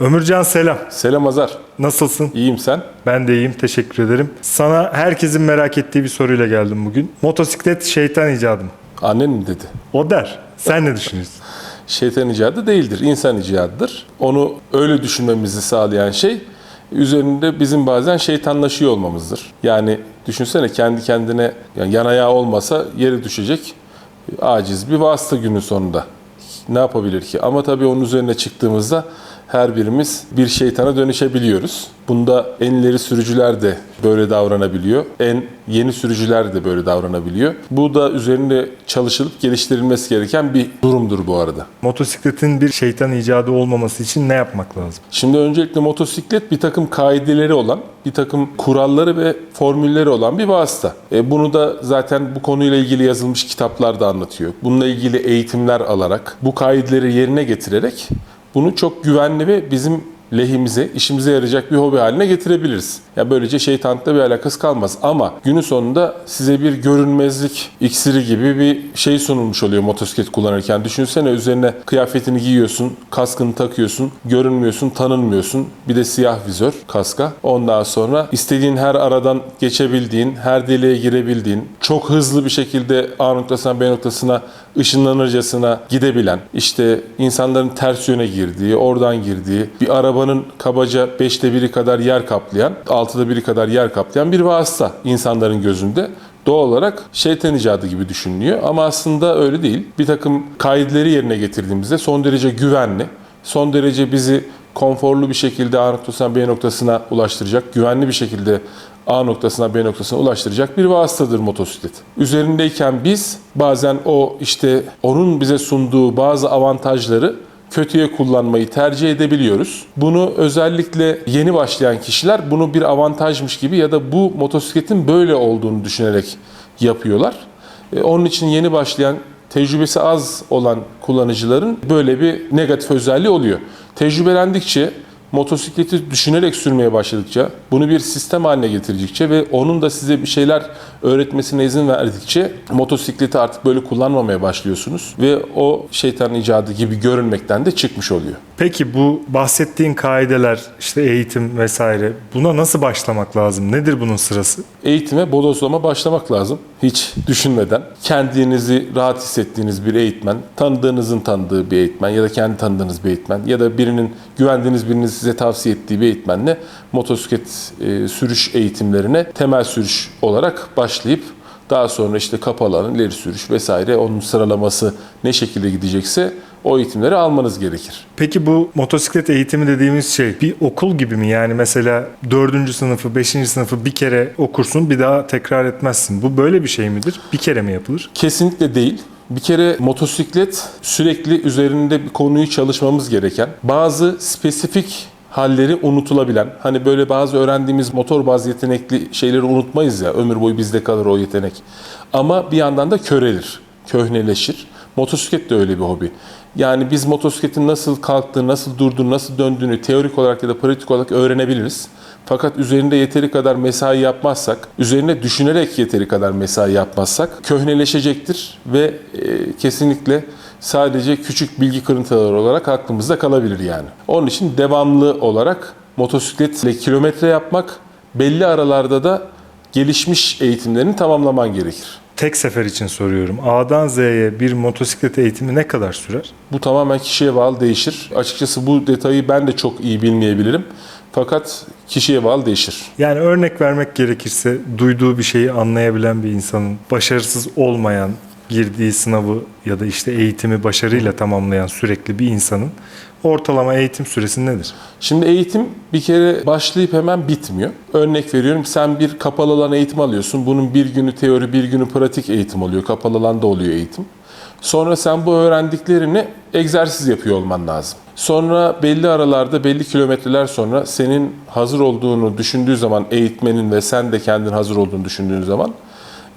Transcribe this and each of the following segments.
Ömürcan selam. Selam Azar. Nasılsın? İyiyim sen? Ben de iyiyim. Teşekkür ederim. Sana herkesin merak ettiği bir soruyla geldim bugün. Motosiklet şeytan icadı mı? Annen mi dedi? O der. Sen ne düşünüyorsun? Şeytan icadı değildir, insan icadıdır. Onu öyle düşünmemizi sağlayan şey üzerinde bizim bazen şeytanlaşıyor olmamızdır. Yani düşünsene kendi kendine yani yan ayağı olmasa yere düşecek aciz bir vasıta günün sonunda. Ne yapabilir ki? Ama tabii onun üzerine çıktığımızda her birimiz bir şeytana dönüşebiliyoruz. Bunda en ileri sürücüler de böyle davranabiliyor. En yeni sürücüler de böyle davranabiliyor. Bu da üzerinde çalışılıp geliştirilmesi gereken bir durumdur bu arada. Motosikletin bir şeytan icadı olmaması için ne yapmak lazım? Şimdi öncelikle motosiklet bir takım kaideleri olan, bir takım kuralları ve formülleri olan bir vasıta. E, bunu da zaten bu konuyla ilgili yazılmış kitaplar da anlatıyor. Bununla ilgili eğitimler alarak, bu kaideleri yerine getirerek bunu çok güvenli ve bizim lehimize, işimize yarayacak bir hobi haline getirebiliriz. Ya böylece şeytanlıkla bir alakası kalmaz. Ama günün sonunda size bir görünmezlik iksiri gibi bir şey sunulmuş oluyor motosiklet kullanırken. Düşünsene üzerine kıyafetini giyiyorsun, kaskını takıyorsun, görünmüyorsun, tanınmıyorsun. Bir de siyah vizör kaska. Ondan sonra istediğin her aradan geçebildiğin, her deliğe girebildiğin, çok hızlı bir şekilde A noktasına B noktasına ışınlanırcasına gidebilen, işte insanların ters yöne girdiği, oradan girdiği, bir arabanın kabaca beşte biri kadar yer kaplayan, altıda biri kadar yer kaplayan bir vasıta insanların gözünde. Doğal olarak şeytan icadı gibi düşünülüyor ama aslında öyle değil. Bir takım kaideleri yerine getirdiğimizde son derece güvenli, son derece bizi konforlu bir şekilde A noktasından B noktasına ulaştıracak, güvenli bir şekilde A noktasına B noktasına ulaştıracak bir vasıtadır motosiklet. Üzerindeyken biz bazen o işte onun bize sunduğu bazı avantajları kötüye kullanmayı tercih edebiliyoruz. Bunu özellikle yeni başlayan kişiler bunu bir avantajmış gibi ya da bu motosikletin böyle olduğunu düşünerek yapıyorlar. E, Onun için yeni başlayan tecrübesi az olan kullanıcıların böyle bir negatif özelliği oluyor. Tecrübelendikçe motosikleti düşünerek sürmeye başladıkça, bunu bir sistem haline getirdikçe ve onun da size bir şeyler öğretmesine izin verdikçe motosikleti artık böyle kullanmamaya başlıyorsunuz ve o şeytan icadı gibi görünmekten de çıkmış oluyor. Peki bu bahsettiğin kaideler, işte eğitim vesaire buna nasıl başlamak lazım? Nedir bunun sırası? Eğitime bodozlama başlamak lazım. Hiç düşünmeden. Kendinizi rahat hissettiğiniz bir eğitmen, tanıdığınızın tanıdığı bir eğitmen ya da kendi tanıdığınız bir eğitmen ya da birinin güvendiğiniz birinin size tavsiye ettiği bir eğitmenle motosiklet e, sürüş eğitimlerine temel sürüş olarak başlayıp daha sonra işte kapalı alan, ileri sürüş vesaire onun sıralaması ne şekilde gidecekse o eğitimleri almanız gerekir. Peki bu motosiklet eğitimi dediğimiz şey bir okul gibi mi? Yani mesela 4. sınıfı, 5. sınıfı bir kere okursun bir daha tekrar etmezsin. Bu böyle bir şey midir? Bir kere mi yapılır? Kesinlikle değil. Bir kere motosiklet sürekli üzerinde bir konuyu çalışmamız gereken, bazı spesifik halleri unutulabilen, hani böyle bazı öğrendiğimiz motor bazı yetenekli şeyleri unutmayız ya, ömür boyu bizde kalır o yetenek. Ama bir yandan da körelir, köhneleşir. Motosiklet de öyle bir hobi. Yani biz motosikletin nasıl kalktığını, nasıl durduğunu, nasıl döndüğünü teorik olarak ya da pratik olarak öğrenebiliriz. Fakat üzerinde yeteri kadar mesai yapmazsak, üzerine düşünerek yeteri kadar mesai yapmazsak köhneleşecektir ve e, kesinlikle sadece küçük bilgi kırıntıları olarak aklımızda kalabilir yani. Onun için devamlı olarak motosikletle kilometre yapmak, belli aralarda da gelişmiş eğitimlerini tamamlaman gerekir. Tek sefer için soruyorum. A'dan Z'ye bir motosiklet eğitimi ne kadar sürer? Bu tamamen kişiye bağlı değişir. Açıkçası bu detayı ben de çok iyi bilmeyebilirim. Fakat kişiye bağlı değişir. Yani örnek vermek gerekirse duyduğu bir şeyi anlayabilen bir insanın başarısız olmayan girdiği sınavı ya da işte eğitimi başarıyla tamamlayan sürekli bir insanın ortalama eğitim süresi nedir? Şimdi eğitim bir kere başlayıp hemen bitmiyor. Örnek veriyorum sen bir kapalı alan eğitim alıyorsun. Bunun bir günü teori, bir günü pratik eğitim oluyor. Kapalı alanda oluyor eğitim. Sonra sen bu öğrendiklerini egzersiz yapıyor olman lazım. Sonra belli aralarda, belli kilometreler sonra senin hazır olduğunu düşündüğü zaman eğitmenin ve sen de kendin hazır olduğunu düşündüğün zaman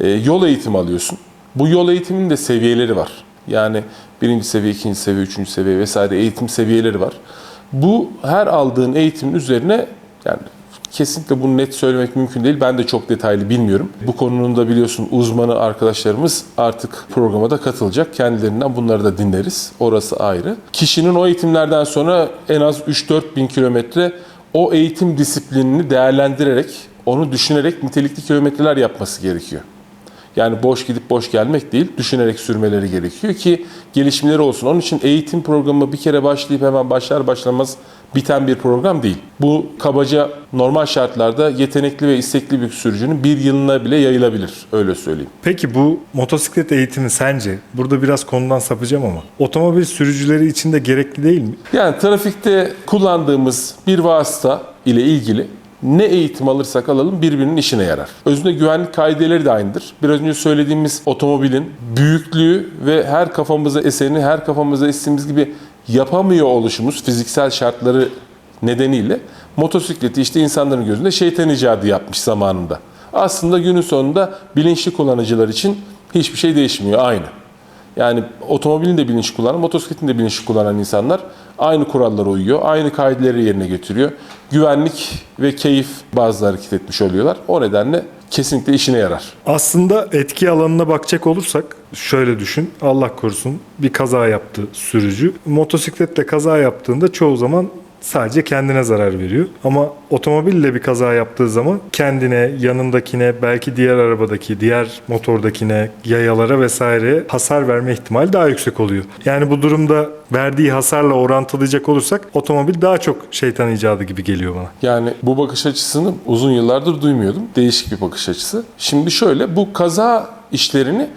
e, yol eğitimi alıyorsun. Bu yol eğitiminin de seviyeleri var. Yani birinci seviye, ikinci seviye, üçüncü seviye vesaire eğitim seviyeleri var. Bu her aldığın eğitimin üzerine yani kesinlikle bunu net söylemek mümkün değil. Ben de çok detaylı bilmiyorum. Bu konunun da biliyorsun uzmanı arkadaşlarımız artık programa da katılacak. Kendilerinden bunları da dinleriz. Orası ayrı. Kişinin o eğitimlerden sonra en az 3-4 bin kilometre o eğitim disiplinini değerlendirerek, onu düşünerek nitelikli kilometreler yapması gerekiyor. Yani boş gidip boş gelmek değil, düşünerek sürmeleri gerekiyor ki gelişmeleri olsun. Onun için eğitim programı bir kere başlayıp hemen başlar başlamaz biten bir program değil. Bu kabaca normal şartlarda yetenekli ve istekli bir sürücünün bir yılına bile yayılabilir. Öyle söyleyeyim. Peki bu motosiklet eğitimi sence, burada biraz konudan sapacağım ama otomobil sürücüleri için de gerekli değil mi? Yani trafikte kullandığımız bir vasıta ile ilgili ne eğitim alırsak alalım birbirinin işine yarar. Özünde güvenlik kaideleri de aynıdır. Biraz önce söylediğimiz otomobilin büyüklüğü ve her kafamıza eseni her kafamıza estiğimiz gibi yapamıyor oluşumuz fiziksel şartları nedeniyle motosikleti işte insanların gözünde şeytan icadı yapmış zamanında. Aslında günün sonunda bilinçli kullanıcılar için hiçbir şey değişmiyor aynı. Yani otomobilin de bilinçli kullanan, motosikletin de bilinçli kullanan insanlar aynı kurallara uyuyor, aynı kaideleri yerine getiriyor. Güvenlik ve keyif bazı hareket etmiş oluyorlar. O nedenle kesinlikle işine yarar. Aslında etki alanına bakacak olursak şöyle düşün. Allah korusun bir kaza yaptı sürücü. Motosikletle kaza yaptığında çoğu zaman sadece kendine zarar veriyor. Ama otomobille bir kaza yaptığı zaman kendine, yanındakine, belki diğer arabadaki, diğer motordakine, yayalara vesaire hasar verme ihtimali daha yüksek oluyor. Yani bu durumda verdiği hasarla orantılayacak olursak otomobil daha çok şeytan icadı gibi geliyor bana. Yani bu bakış açısını uzun yıllardır duymuyordum. Değişik bir bakış açısı. Şimdi şöyle bu kaza işlerini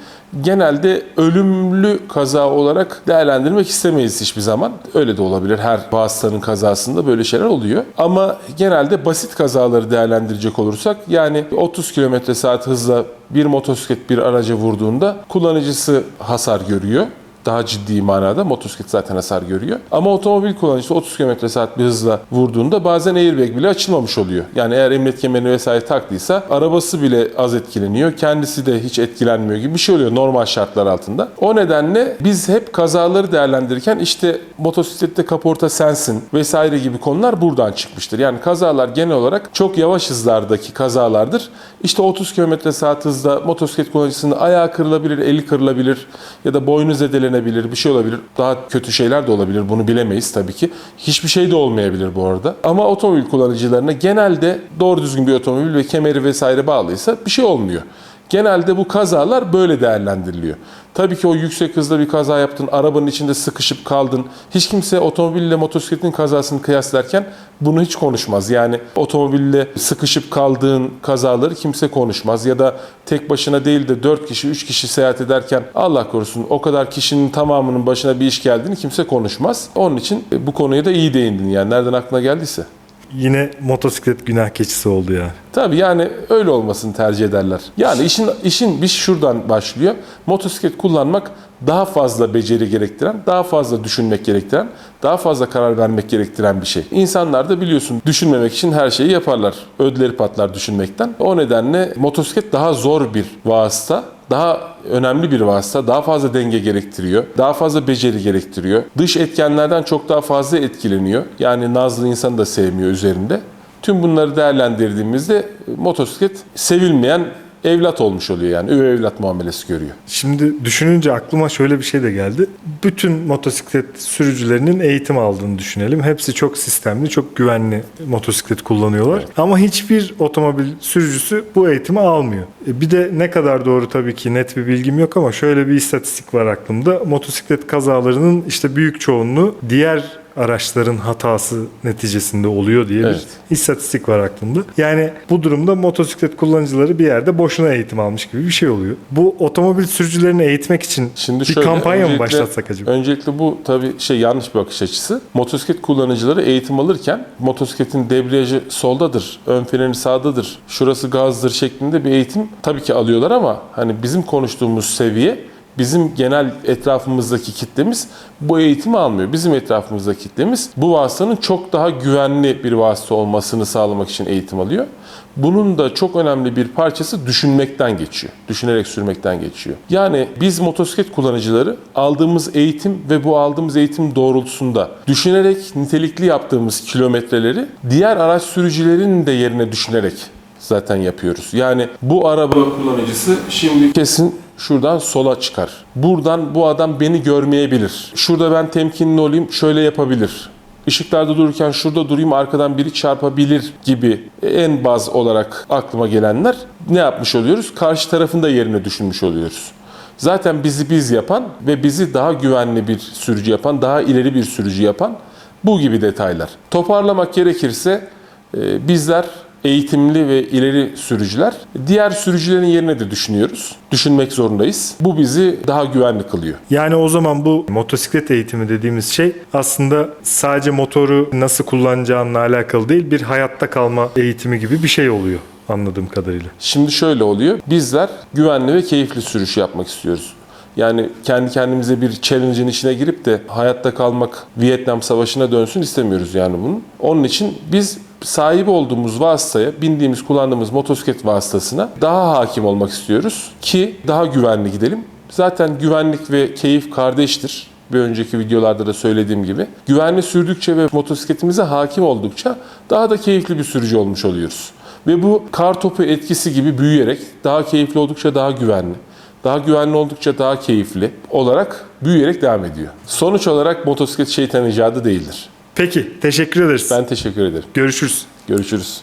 genelde ölümlü kaza olarak değerlendirmek istemeyiz hiçbir zaman. Öyle de olabilir. Her vasıtanın kazasında böyle şeyler oluyor. Ama genelde basit kazaları değerlendirecek olursak yani 30 km saat hızla bir motosiklet bir araca vurduğunda kullanıcısı hasar görüyor daha ciddi manada motosiklet zaten hasar görüyor. Ama otomobil kullanıcısı 30 km saat bir hızla vurduğunda bazen airbag bile açılmamış oluyor. Yani eğer emniyet kemerini vesaire taktıysa arabası bile az etkileniyor. Kendisi de hiç etkilenmiyor gibi bir şey oluyor normal şartlar altında. O nedenle biz hep kazaları değerlendirirken işte motosiklette kaporta sensin vesaire gibi konular buradan çıkmıştır. Yani kazalar genel olarak çok yavaş hızlardaki kazalardır. İşte 30 km saat hızda motosiklet kullanıcısının ayağı kırılabilir, eli kırılabilir ya da boynu zedelenebilir, bir şey olabilir. Daha kötü şeyler de olabilir. Bunu bilemeyiz tabii ki. Hiçbir şey de olmayabilir bu arada. Ama otomobil kullanıcılarına genelde doğru düzgün bir otomobil ve kemeri vesaire bağlıysa bir şey olmuyor. Genelde bu kazalar böyle değerlendiriliyor. Tabii ki o yüksek hızda bir kaza yaptın, arabanın içinde sıkışıp kaldın. Hiç kimse otomobille motosikletin kazasını kıyaslarken bunu hiç konuşmaz. Yani otomobille sıkışıp kaldığın kazaları kimse konuşmaz. Ya da tek başına değil de 4 kişi, 3 kişi seyahat ederken Allah korusun o kadar kişinin tamamının başına bir iş geldiğini kimse konuşmaz. Onun için bu konuya da iyi değindin yani nereden aklına geldiyse. Yine motosiklet günah keçisi oldu yani. Tabii yani öyle olmasını tercih ederler. Yani işin işin bir şuradan başlıyor. Motosiklet kullanmak daha fazla beceri gerektiren, daha fazla düşünmek gerektiren, daha fazla karar vermek gerektiren bir şey. İnsanlar da biliyorsun düşünmemek için her şeyi yaparlar. Ödleri patlar düşünmekten. O nedenle motosiklet daha zor bir vasıta daha önemli bir vasıta, daha fazla denge gerektiriyor, daha fazla beceri gerektiriyor. Dış etkenlerden çok daha fazla etkileniyor. Yani nazlı insanı da sevmiyor üzerinde. Tüm bunları değerlendirdiğimizde motosiklet sevilmeyen evlat olmuş oluyor yani. Üvey evlat muamelesi görüyor. Şimdi düşününce aklıma şöyle bir şey de geldi. Bütün motosiklet sürücülerinin eğitim aldığını düşünelim. Hepsi çok sistemli, çok güvenli motosiklet kullanıyorlar. Ama hiçbir otomobil sürücüsü bu eğitimi almıyor. E, Bir de ne kadar doğru tabii ki net bir bilgim yok ama şöyle bir istatistik var aklımda. Motosiklet kazalarının işte büyük çoğunluğu diğer araçların hatası neticesinde oluyor diye Evet. bir istatistik var aklımda. Yani bu durumda motosiklet kullanıcıları bir yerde boşuna eğitim almış gibi bir şey oluyor. Bu otomobil sürücülerini eğitmek için Şimdi bir şöyle, kampanya mı başlatsak acaba? Öncelikle bu tabii şey yanlış bir bakış açısı. Motosiklet kullanıcıları eğitim alırken motosikletin debriyajı soldadır, ön freni sağdadır, şurası gazdır şeklinde bir eğitim tabii ki alıyorlar ama hani bizim konuştuğumuz seviye bizim genel etrafımızdaki kitlemiz bu eğitimi almıyor. Bizim etrafımızdaki kitlemiz bu vasıtanın çok daha güvenli bir vasıta olmasını sağlamak için eğitim alıyor. Bunun da çok önemli bir parçası düşünmekten geçiyor. Düşünerek sürmekten geçiyor. Yani biz motosiklet kullanıcıları aldığımız eğitim ve bu aldığımız eğitim doğrultusunda düşünerek nitelikli yaptığımız kilometreleri diğer araç sürücülerinin de yerine düşünerek zaten yapıyoruz. Yani bu araba kullanıcısı şimdi kesin şuradan sola çıkar. Buradan bu adam beni görmeyebilir. Şurada ben temkinli olayım, şöyle yapabilir. Işıklarda dururken şurada durayım arkadan biri çarpabilir gibi en baz olarak aklıma gelenler ne yapmış oluyoruz? Karşı tarafın da yerine düşünmüş oluyoruz. Zaten bizi biz yapan ve bizi daha güvenli bir sürücü yapan, daha ileri bir sürücü yapan bu gibi detaylar. Toparlamak gerekirse e, bizler eğitimli ve ileri sürücüler diğer sürücülerin yerine de düşünüyoruz. Düşünmek zorundayız. Bu bizi daha güvenli kılıyor. Yani o zaman bu motosiklet eğitimi dediğimiz şey aslında sadece motoru nasıl kullanacağınla alakalı değil, bir hayatta kalma eğitimi gibi bir şey oluyor anladığım kadarıyla. Şimdi şöyle oluyor. Bizler güvenli ve keyifli sürüş yapmak istiyoruz. Yani kendi kendimize bir challenge'in içine girip de hayatta kalmak Vietnam Savaşı'na dönsün istemiyoruz yani bunun. Onun için biz sahip olduğumuz vasıtaya, bindiğimiz, kullandığımız motosiklet vasıtasına daha hakim olmak istiyoruz ki daha güvenli gidelim. Zaten güvenlik ve keyif kardeştir. Bir önceki videolarda da söylediğim gibi. Güvenli sürdükçe ve motosikletimize hakim oldukça daha da keyifli bir sürücü olmuş oluyoruz. Ve bu kar topu etkisi gibi büyüyerek daha keyifli oldukça daha güvenli, daha güvenli oldukça daha keyifli olarak büyüyerek devam ediyor. Sonuç olarak motosiklet şeytan icadı değildir. Peki, teşekkür ederiz. Ben teşekkür ederim. Görüşürüz. Görüşürüz.